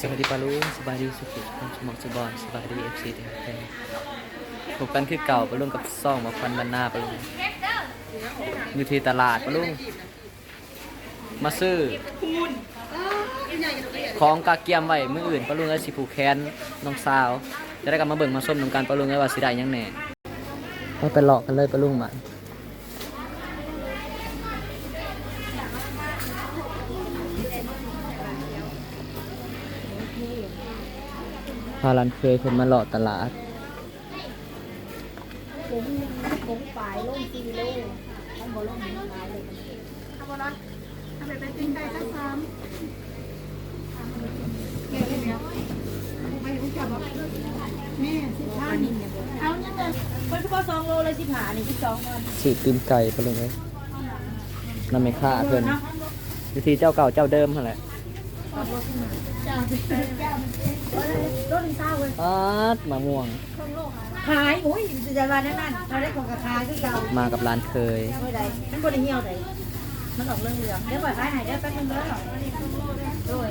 สวัสดีปาลุงสบายดีสุขุมสมองสบอนสบายดีเอฟซีแท้ๆพบกันคือเก่าปาลุงกับซ่องมาฟันบันหน้าปาลุงอยู่ที่ตลาดปาลุงมาซื้อของกาเกียมไว้มืออื่นปาลุงไอ้สิผูกแขนน้องสาว จะได้กลับมาเบิ่งมาส้มน้ำกันปาลุงไอ้ว่าสิได้ยังแหน่ไปไปหลอกกันเลยปาลุงมา พาลันเคยคนมาหลอกตลาดผมผมฝ่ายลงซีโร่ท่านบอลงมีขายเลยเอาบอลละทำแบบเป็นปิ้งไก่สักสามแกะเลยเนี่ยไปผมจับว่าแม่สิบห้านี่เอายังไงมันคือพอสองโลเลยสิบหานี่สิบสองวันสืบตีนไก่ปาลุงเลยนั่นไม่ค่าเพิ่นวิธีเจ้าเก่าเจ้าเดิมหั่นแหละจ้าสิบเก้นเศร้าเลยอาดมะม่วง ขายโอ้ยจะวันนั้นนั่นเราได้ของกระคายคือเก่ามากับร้านเคย ไม่ได้มันบริเหี่ยวเลยมันออกเรื่องเหลืองเดี๋ยวปล่อยขายไหายได้แป๊บนึงเด้อโดย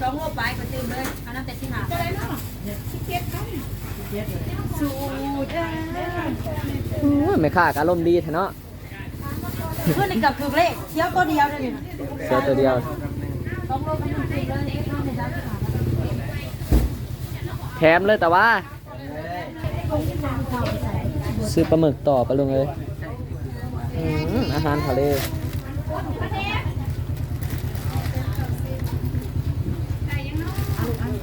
สองโลไปก็ตื่นเลยเอาน้ำแต่สิบหาสูดอู้ยไม่ค่าก็อารมณ์ดีแท้เนาะ เพื่อนในกับคือเลขเที่ยวตัวเดียวเลยเสือตัวเดียวสองโลมันตื่นเลยเอ๊ะน้องในร้าแถมเลยแต่ว่า ซื้อปลาหมึกต่อปลาลุงเลยอืมอาหารทะเล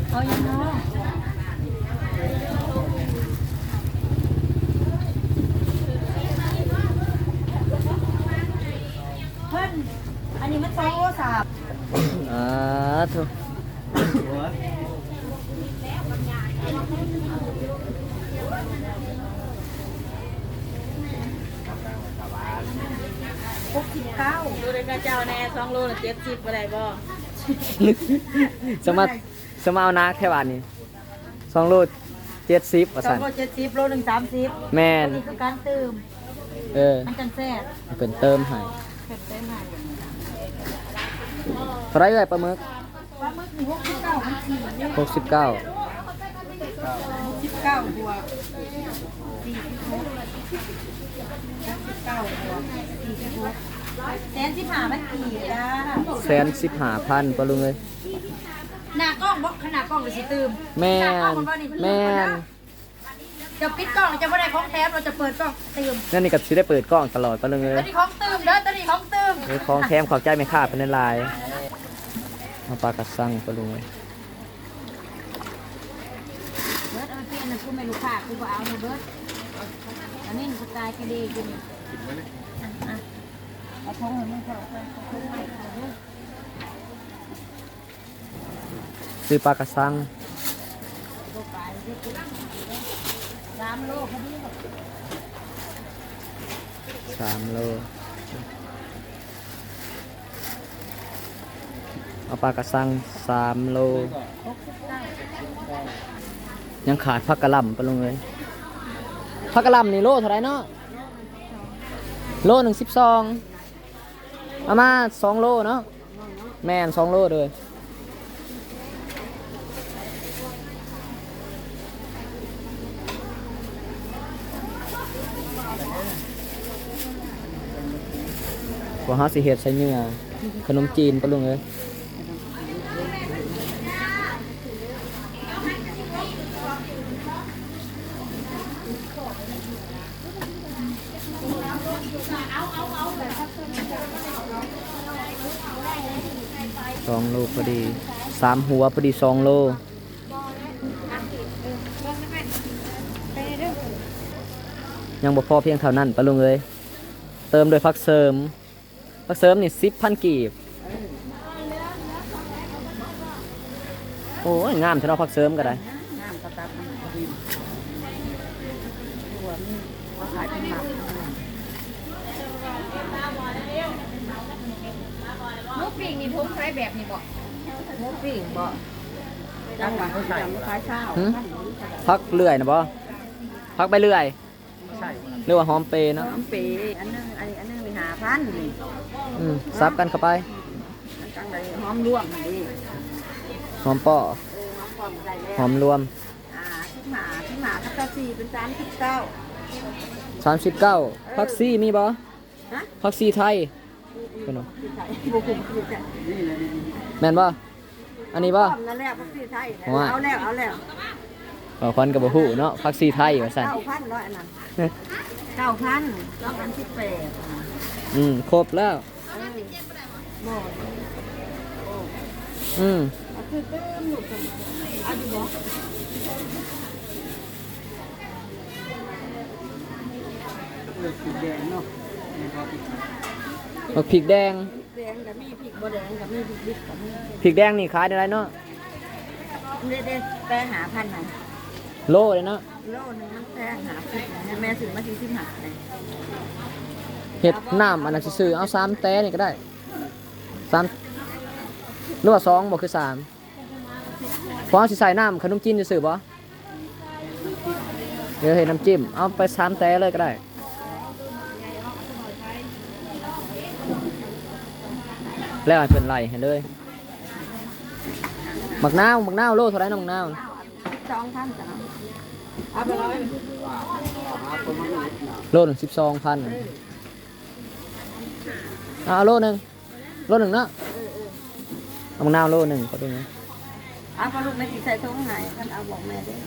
เอายังเนาะเพื่อนอันนี้มันสองโลสาม อ่า ทุกหกสิบเก้าดูเลยกระเจ้าแน่สองโลละเจ็ดสิบอะไรบ่สมาสมาเอานักแค่วันนี้สองโลเจ็ดสิบว่าสอสังนโลเจ็ดสิบโลหนึ่งสามสิบแม่นนี่คือการเติมเออมันจังแซ่บเป็นเติมให้เผ็ดเต็มหายเท่าไหรเลยปลาหมึกปลา หมึกหนึ่งหกสิบเก้าพันสี่หกสิบเก้าหกสิบเก้าบวกสี่สิบหกหกสิบเก้าบวกสี่สิบหกแสนสิบห้าพันกี่จ้าแสนสิบห้าพันปลาลุงเลยหน้ากล้องบอกขนาดกล้องเลยสิตืมแม่หน้ากล้องนมันว่านี่มันแม่นจะปิดกล้องจะไม่ได้ของแถมเราจะเปิดกล้องตืมนั่นนี่กับชิได้เปิดกล้องตลอดปลาลุงเลตัวยนี้ของตืมเด้อตัวนี้ของตืมเออของแถมขอบใจไม่ขาดเป็นลาย เอาปลากระสังปลาลุงเลยเบิร์ดเอาไปเปลี่ยนนะกูไม่รู้ค่ะกูก็เอาเบิร์ดอันนี้กูตายแค่ดีกูนี่เอาทงให้มึงเข้าไปทงให้เข้าไปซื้อปลากระสังสามโลพอดีสามโล เอาปลากระสังสามโล ยังขาดผักกะหล่ำปลาลุงเลยผักกะหล่ำนี่โลเท่าไรเนาะโลหนึ่งสิบสองเอามาสองโลเนาะแม่นสองโลเลยว่าฮาสิเฮ็ดใส่เนื้อขนมจีนปะลุงเอ้ย สองโลพอดีสามหัวพอดีสองโลยังบ่พอเพียงเท่านั้นปะลุงเอ้ยเติมโดยพักเสริมพักเสริมนี่สิบพันกีบ โอ้ยงามเท่าเนาพักเสริมก็ได้น้ำกระตับมันพอดีตัวนี่ว่าขายเป็น หมักมุกปิ่งนี่ทุ่งใช้แบบนี้บ่หมูปิ้งบ่จังหวะเขาใส่ขายเช้าหึพักเลื่อยนะบ่พักไปเลื่อยเรียกว่าหอมเปรย์เนาะน้ำปีอันนึงอันนี้อันนึงมีหาพันนี่อืมซับกันเข้าไปหอมร่วมมาดิหอมป้อเออหอมพร้อมใส่แล้วหอมรวม อ่าที่หมาที่หมาพักกะซีเป็นจานที่เก้า 39พักซี่มีบ่ฮะ พักซี่ไทยเพิ่นว่าที่ไทยบุกุมคือจะแม่นบ่อันนี้บ่พร้อมนั่นแหละพักซีไทยว่าเอาแล้วเอาแล้วบ่ควันก็บ่ฮู้เนาะพักซีไทยว่าซั่นเก้าพันร้อยอันนั้นเก้าพันสองอันที่แปดอืมครบแล้วอืมเลือเติมหนุกกันาอยู่ บ่บักพริกแดงแดงกับมีพริกบ่แดงกับมีพริกดิบกับมีพริกแดงนี่ขายได้ไรเนาะเด็ดเด็ดแป้หาพันไหนโลเลยเนาะโลนึงมันแป้หาพันไหนแม่ซื้อมาที่สิบห้าเลยเห็ดน้ำอันนั้นซื้อๆเอาสามแต้นี่ก็ได้สามหรือว่าสองบ่คือสามเพราะเอาสิใส่น้ำขนมจีนจะซื้อบ่เดี๋ยวเห็ดน้ำจิ้มเอาไปสามแต้เลยก็ได้ แล้วให้เพิ่นไล่ให้เลยหมักนาวหมักนาวโลเท่าไหรนะหมักนาวสองพันจ้ะเอาไปร้อยโลหนึ่งสิบสองพันเอาโลหนึ่งโลหนึ่งเนาะเอามะนาวโลหนึ่งก็ดูนะเอาพอลูกแม่ติใส่ถุงไหนท่านเอาบอกแม่ด้วย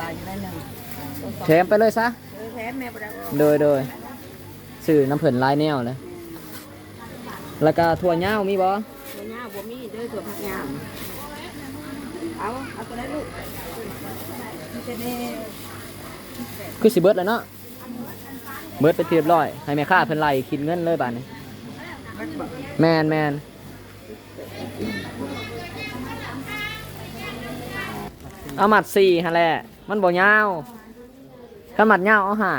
ปลาอยู่ได้หนึ่งแถมไปเลยซะ เออแท้แม่ประดับโดยโดยสื่อน้ำเผินลายแนวเลยแล้วก็ถั่วเน่ามีบ่ตัวหญ้าบ่มีเด้อตัวผักหญ้าเอาเอาตัวได้ลูกมันจะได้คือสิเบิร์ดแล้วเนาะเบิร์ดไปเรียบร้อย ให้แม่ค้าเพิ่นไล่คิดเงินเลยบาดนี้แมนแมนเอาหมัดสี่ฮะแหละ มันบ่ยาวถ้าหมัดยาวเอาห้า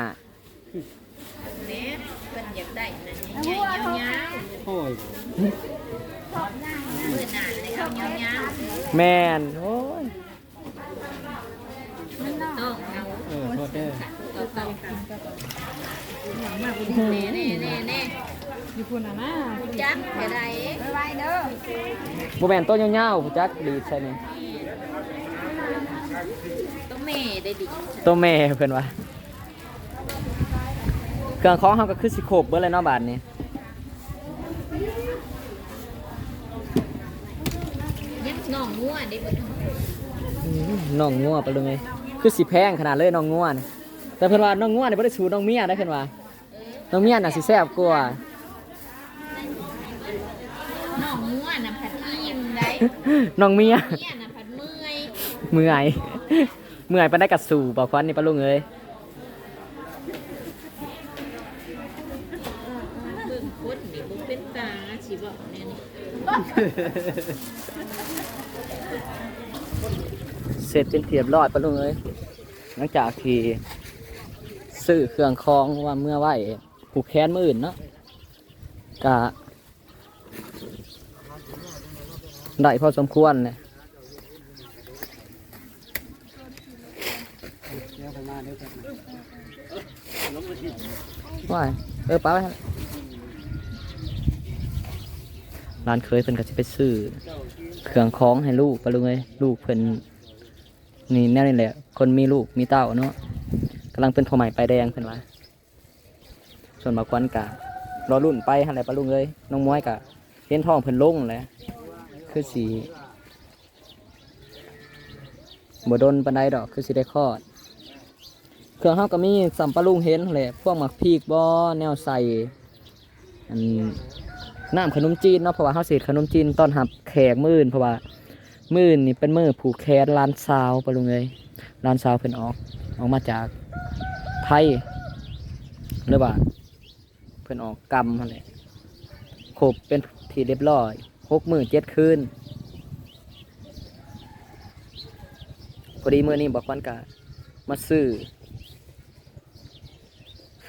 แมนโอ้ย จักเท่าใดไว้เด้อ บ่แมนต้นยาวๆผู้จักดีใช่ไห มต้องแม่ได้ดิตัวแม่เพิ่นว่าเครื่องของเฮาก็คือสิครบเบิดเลยเนาะบาดนี้ยังน้องงัวได้บ่ต้องน้องงัวไปเลยคือสิแพงขนาดเลยน้องงัวนี่แต่เพิ่นว่าน้องงัวนี่บ่ได้สูน้องเมียได้เพิ่นว่าน้องเมียน่ะสิแซ่บกว่าน้องงัวน่ะผัดอิ่มได้น้องเมียเนี่ยน่ะผัดเมื่อย เมื่อย เมื่อยปานได้กัดสู่บอกควันนี่ปะลุงเอ้ยเบิ่งคนนี่บ่เป็นตาสิบอกแน่นี่เสร็จเป็นเทียบรอยปะลุงเอ้ยหลังจากที่ซื้อเครื่องคองว่าเมื่อไหวผูกแขนมืออื่นเนาะกะได้พอสมควรเลย ว่าเออป้าไปร้านเคยเพิ่นก็จะไปซื้อเครื่องคล้องให้ลูกปะลุงเอ้ยลูกเพิ่นนี่แน่นี่แหละ คนมีลูกมีเต้าเนาะกำลังเป็นพ่อใหม่ไปายแดงเพิ่นว่าส่วนบาควันกะรอรุ่นไปหันแหละปะลุงเอ้ยน้องม้วยกะเห็นท้องเพิ่นลงแหละคือสีบ่ดนปานใดดอกคือสิได้คลอด เครื่องเฮาก็มีสัมปะลุงเห็นแหละพวกหมักพริกบ่แนวใส่อันน้ำขนมจีนเนาะเพราะว่าเฮาสิเฮ็ดขนมจีนตอนรับแขกมื้อนเพราะว่ามื้อนนี่เป็นมื้อผูกแขนร้านซาวปะลุงเอ้ยร้านซาวเพิ่นออกออกมาจากไทยหรือว่าเพิ่นออกกรรมนั่นแหละครบเป็นที่เรียบร้อยหกมื้อเจ็ดคืนพอดีมื้อนี้บอกวันกะมาซื้อ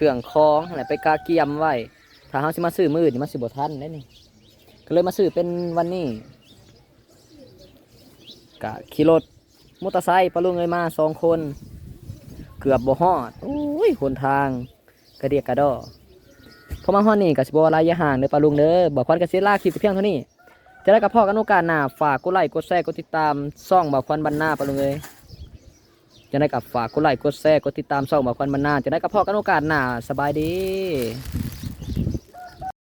เครื่องคล้องนั่นแหละไปกาเกียมไว้ถ้าเขาสิมาซื้อมือนี่มันสิบ่ทันได้นี่ก็เลยมาซื้อเป็นวันนี้กะขี่รถมอเตอร์ไซค์ปะลุงเอ้ยมาสองคน เกือบบ่ฮอดโอ้ยหนทางกระเดียกกระดอพอมาฮอดนี่ก็สิบ่ระยห่างเด้อปะลุงเด้อบ่ควันก็สิลาคลิปไปเพียงเท่านี้จะได้กับพ่อกันโอกาสหน้าฝากกดไลค์กดแชร์กดติดตามช่องบ่าวควันบรรณาปะลุงเอ้ย จะได้กับฝากกดไลค์กดแชร์กดติดตามช่องบ่าวควันบรรณาจะได้กับพ่อกันโอกาสหน้าสบายดี